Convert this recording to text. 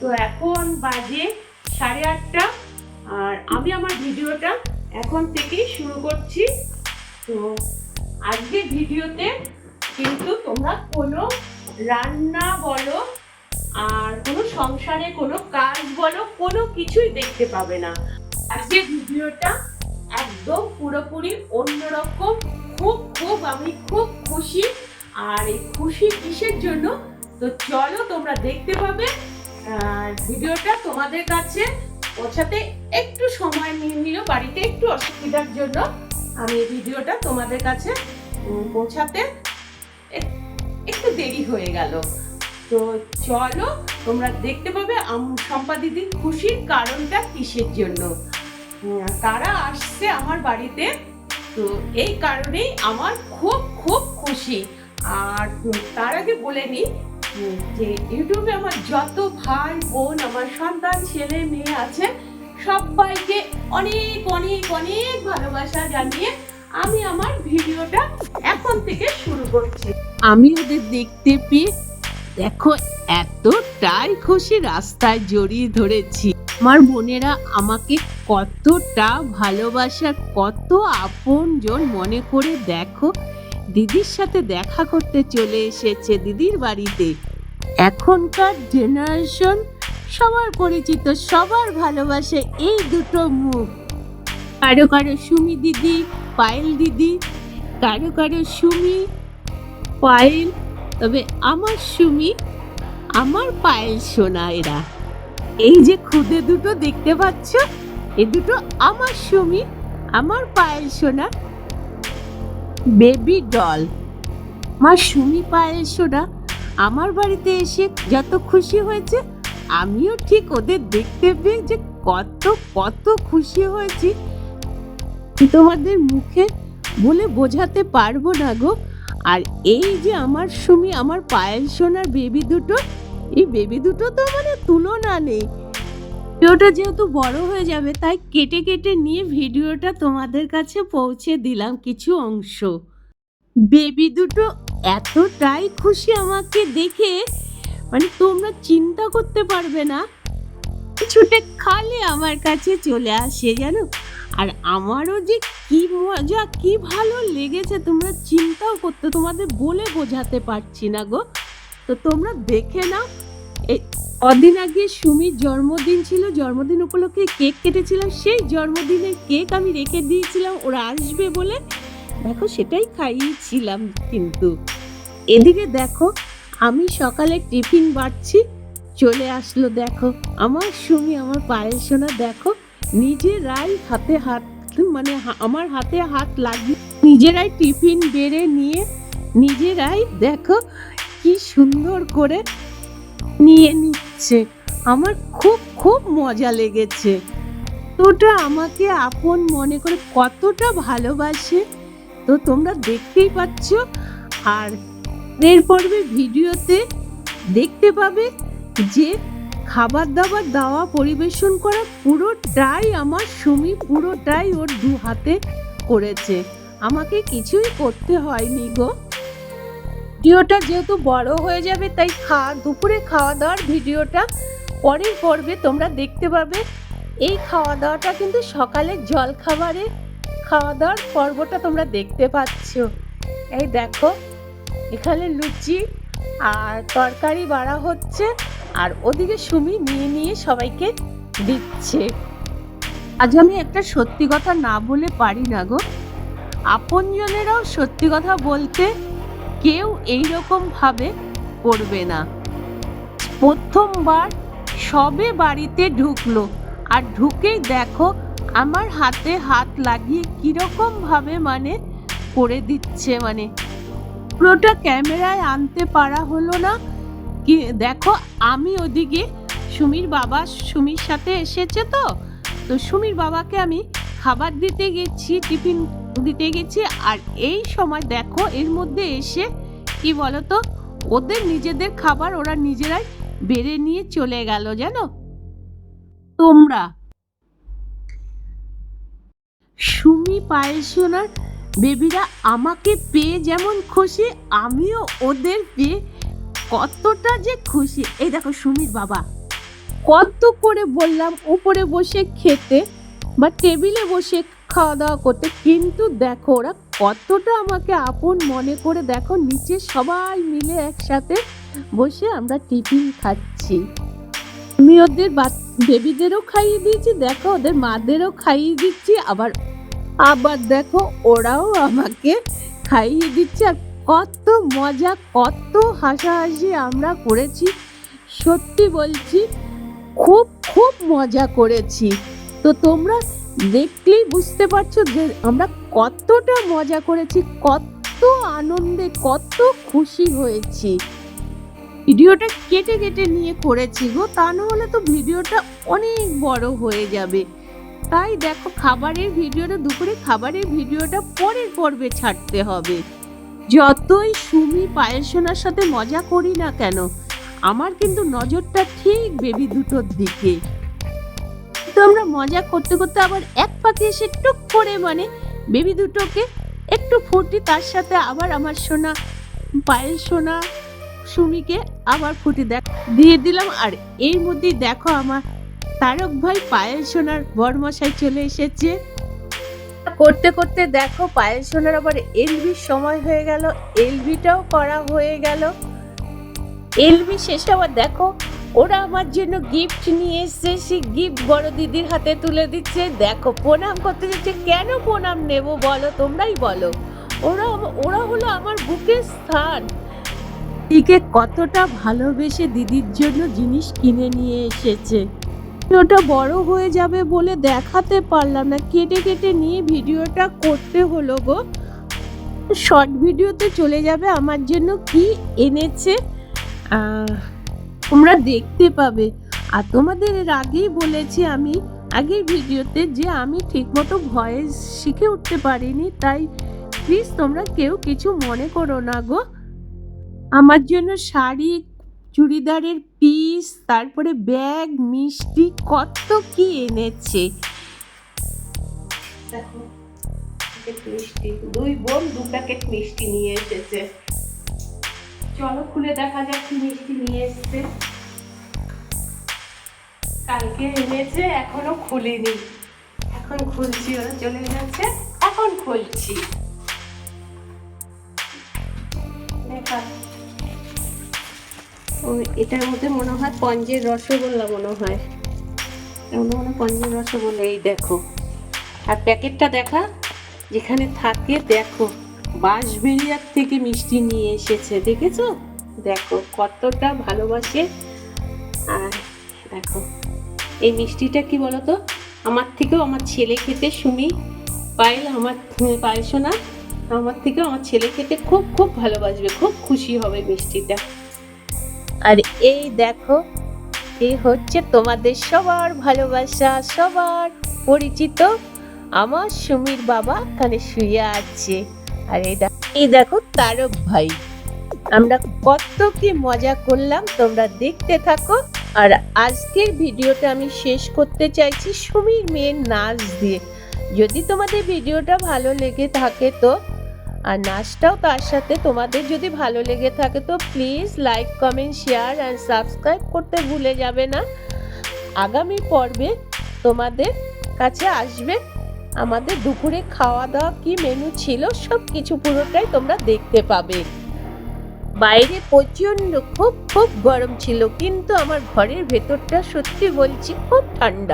তো এখন বাজে সাড়ে আটটা। আর আমি আমার ভিডিওটা এখন থেকেই শুরু করছি। তো আজকে ভিডিওতে কিন্তু তোমরা কোনো রান্না বলো আর কোনো সংসারে কোনো কাজ বলো, কোনো কিছুই দেখতে পাবে না। আজকে ভিডিওটা একদম পুরোপুরি অন্যরকম। খুব খুব আমি খুব খুশি। আর এই খুশি কিসের জন্য? তো চলো তোমরা দেখতে পাবে। ভিডিওটা তোমাদের কাছে পৌঁছাতে একটু সময় নিয়ে নিল, বাড়িতে একটু অসুবিধার জন্য। আমি ভিডিওটা তোমাদের কাছে পৌঁছাতে একটু দেরি হয়ে গেল। তো চলো, তোমরা দেখতে পাবে শম্পা দিদির খুশির কারণটা কিসের জন্য। তারা আসছে আমার বাড়িতে। তো এই কারণেই আমার খুব খুব খুশি। আর তার আগে বলে নিই যে ইউটিউবে আমার যত ভাই, বোন, আমার সন্তান, ছেলে, মেয়ে আছে, সবাইকে অনেক অনেক অনেক ভালোবাসা জানিয়ে আমি আমার ভিডিওটা এখন থেকে শুরু করছি। আমি ওদের দেখতে পেয়ে, দেখো, এতটাই খুশি রাস্তায় জড়িয়ে ধরেছি। আমার বোনেরা আমাকে কতটা ভালোবাসার কত আপনজন মনে করে দেখো দিদির সাথে দেখা করতে চলে এসেছে দিদির বাড়িতে। এখনকার জেনারেশন সবার পরিচিত, সবার ভালোবাসে এই দুটো মুখ। কারও কারও সুমি দিদি, পায়েল দিদি, কারও কারও সুমি, পায়েল, তবে আমার সুমি, আমার পায়েল সোনা এরা। এই যে খুদে দুটো দেখতে পাচ্ছ, এ দুটো আমার সুমি, আমার পায়েল সোনা। Baby doll. আমার সুমি পায়েল সোনা আমার বাড়িতে এসে যত খুশি হয়েছে, আমিও ঠিক ওদের দেখতে পেয়ে যে কত কত খুশি হয়েছি। তোমাদের মুখে বলে বোঝাতে পারব না গো? আর এই যে আমার সুমি, আমার পায়েল সোনার বেবি দুটো, এই বেবি দুটো তো মানে তুলনা নেই। ভিডিওটা যেহেতু বড় হয়ে যাবে, তাই কেটে কেটে নিয়ে ভিডিওটা তোমাদের কাছে পৌঁছে দিলাম কিছু অংশ। বেবি দুটো এতটাই খুশি আমাকে দেখে মানে তোমরা চিন্তা করতে পারবে না ছুটে খালে আমার কাছে চলে আসে, জানো? আর আমারও যে কি মজা, কি ভালো লেগেছে, তোমরা চিন্তাও করতে, তোমাদের বলে বোঝাতে পারছি না গো। তো তোমরা দেখে নাও কদিন আগে সুমির জন্মদিন ছিল, জন্মদিন উপলক্ষে কেক কেটেছিলাম সেই জন্মদিনের কেক আমি রেখে দিয়েছিলাম, ওরা আসবে বলে। দেখো, সেটাই খাইয়েছিলাম কিন্তু। এদিকে দেখো, আমি সকালে টিফিন বাড়ছি, চলে আসলো দেখো। আমার সুমি, আমার পায়ের সোনা, দেখো, নিজেরাই হাতে হাত মানে আমার হাতে হাত লাগিয়ে নিজেরাই টিফিন বেড়ে নিয়ে, নিজেরাই দেখো, কি সুন্দর করে নিয়ে নিচ্ছে আমার খুব খুব মজা লেগেছে। তোটা আমাকে আপন মনে করে কতটা ভালোবাসে, তো তোমরা দেখতেই পাচ্ছ। আর এর পর্বে ভিডিওতে দেখতে পাবে যে খাবার দাবার দাওয়া, পরিবেশন করা পুরোটাই আমার সুমি, পুরোটাই ওর দু হাতে করেছে। আমাকে কিছুই করতে হয়নি গো। ভিডিওটা যেহেতু বড় হয়ে যাবে, তাই খাওয়া দুপুরে খাওয়া দাওয়ার ভিডিওটা পরের পর্বে তোমরা দেখতে পাবে। এই খাওয়া দাওয়াটা কিন্তু সকালের জল খাবারে খাওয়া দাওয়ার পর্বটা তোমরা দেখতে পাচ্ছ। এই দেখো, এখানে লুচি আর তরকারি বাড়া হচ্ছে, আর ওদিকে সুমি নিয়ে নিয়ে সবাইকে দিচ্ছে। আজ আমি একটা সত্যি কথা না বলে পারি না গো। আপনজনেরাও সত্যি কথা বলতে কেউ এই ভাবে করবে না। প্রথমবার সবে বাড়িতে ঢুকলো, আর ঢুকেই দেখো আমার হাতে হাত লাগিয়ে কীরকম ভাবে মানে করে দিচ্ছে মানে। পুরোটা ক্যামেরায় আনতে পারা হলো না। কি দেখো, আমি ওদিকে সুমির বাবা, সুমির সাথে এসেছে তো তো সুমির বাবাকে আমি খাবার দিতে গেছি, টিফিন দিতে গেছি। আর এই সময় দেখো, এর মধ্যে এসে, কি বলতো, ওদের নিজেদের খাবার ওরা নিজেরাই বেড়ে নিয়ে চলে গেল, জানো? তোমরা। সুমি পায়েসোনার বেবিরা আমাকে পেয়ে যেমন খুশি, আমিও ওদের পেয়ে কতটা যে খুশি। এই দেখো সুমির বাবা, কত করে বললাম, উপরে বসে খেতে। বা টেবিলে বসে খাওয়া দাওয়া করতে, কিন্তু দেখো ওরা কতটা আমাকে আপন মনে করে, দেখো নিচে সবাই মিলে একসাথে বসে আমরা টিফিন খাচ্ছি। আমি ওদের বেবিদেরও খাইয়ে দিয়েছি, দেখো ওদের মাদেরও খাইয়ে দিচ্ছি, আবার আবার দেখো ওরাও আমাকে খাইয়ে দিচ্ছে, আর কত মজা, কত হাসাহাসি আমরা করেছি। সত্যি বলছি, খুব খুব মজা করেছি। তো তোমরা দেখলেই বুঝতে পারছ যে আমরা কতটা মজা করেছি, কত আনন্দে, কত খুশি হয়েছি। ভিডিওটা কেটে কেটে নিয়ে করেছি গো, তা না হলে তো ভিডিওটা অনেক বড় হয়ে যাবে। তাই দেখো, খাবারের ভিডিওটা দুপুরে খাবারের ভিডিওটা পরের পর্বে ছাড়তে হবে। যতই সুমি পায়েসোনার সাথে মজা করি না কেন, আমার কিন্তু নজরটা ঠিক বেবি দুটোর দিকে। তো আমরা মজা করতে করতে আবার এক পাখি এসে টুক করে মানে বেবি দুটোকে একটু ফুটি তার সাথে আবার আমার সোনা পায়েল সোনা, সুমিকে আবার ফুটি দেখ দিয়ে দিলাম। আর এর মধ্যেই দেখো আমার তারক ভাই পায়েল সোনার বরমশাই চলে এসেছে। করতে করতে দেখো পায়েল সোনার আবার এলবির সময় হয়ে গেল এলবিটাও করা হয়ে গেল। এলবি শেষে আবার দেখো ওরা আমার জন্য গিফট নিয়ে এসছে, সেই গিফট বড় দিদির হাতে তুলে দিচ্ছে। দেখো, প্রণাম করতে যাচ্ছে। কেন প্রণাম নেব বলো? তোমরাই বলো। ওরা ওরা হলো আমার বুকের স্থান। দিকে কতটা ভালোবেসে দিদির জন্য জিনিস কিনে নিয়ে এসেছে। ওটা বড় হয়ে যাবে বলে দেখাতে পারলাম না। কেটে কেটে নিয়ে ভিডিওটা করতে হলো গো। শর্ট ভিডিওতে চলে যাবে। আমার জন্য কি এনেছে? তোমরা দেখতে পাবে। আর তোমাদের এর আগেই বলেছি আমি, আগের ভিডিওতে যে আমি ঠিকমতো ভয়েস শিখে উঠতে পারিনি, তাই প্লিজ তোমরা কেউ কিছু মনে করো না গো। আমার জন্য শাড়ি, চুড়িদারের পিস তারপরে ব্যাগ মিষ্টি, কত কি এনেছে। দুই বোন দু প্যাকেট মিষ্টি নিয়ে এসেছে। চলো খুলে দেখা যাক কি মিষ্টি নিয়ে এসেছে। কালকে এনেছে, এখনও খুলিনি। এখন খুলছি, ওরা চলে গেছে, এখন খুলছি। ও, এটার মধ্যে মনে হয় পঞ্জের রসগোল্লা মনে হয়। মনে হয় পঞ্জের রসগোল্লা, এই দেখো। আর প্যাকেটটা দেখা, যেখানে থাকে, দেখো। বাঁশবেরিয়ার থেকে মিষ্টি নিয়ে এসেছে, দেখেছ? দেখো কতটা ভালোবাসে। আর দেখো, এই মিষ্টিটা কি বলতো? আমার থেকেও আমার ছেলে খেতে শুনি পায়েল আমার পায়েল শোনা আমার থেকেও আমার ছেলে খেতে খুব খুব ভালোবাসবে, খুব খুশি হবে মিষ্টিটা। আর এই দেখো এই হচ্ছে তোমাদের সবার ভালোবাসা, সবার পরিচিত। আমার সুমির বাবা এখানে শুয়ে আছে। আর এই এই দেখো তারক ভাই। আমরা কত কি মজা করলাম, তোমরা দেখতে থাকো। আর আজকের ভিডিওটা আমি শেষ করতে চাইছি সুমির মেয়ের নাচ দিয়ে। যদি তোমাদের ভিডিওটা ভালো লেগে থাকে তো, আর নাচটাও তার সাথে তোমাদের যদি ভালো লেগে থাকে তো প্লিজ লাইক কমেন্ট শেয়ার আর সাবস্ক্রাইব করতে ভুলে যাবে না। আগামী পর্বে তোমাদের কাছে আসবে আমাদের দুপুরে খাওয়া দাওয়া কি মেনু ছিল সব কিছু পুরোটাই তোমরা দেখতে পাবে। বাইরে প্রচণ্ড খুব খুব গরম ছিল, কিন্তু আমার ঘরের ভেতরটা সত্যি বলছি খুব ঠান্ডা।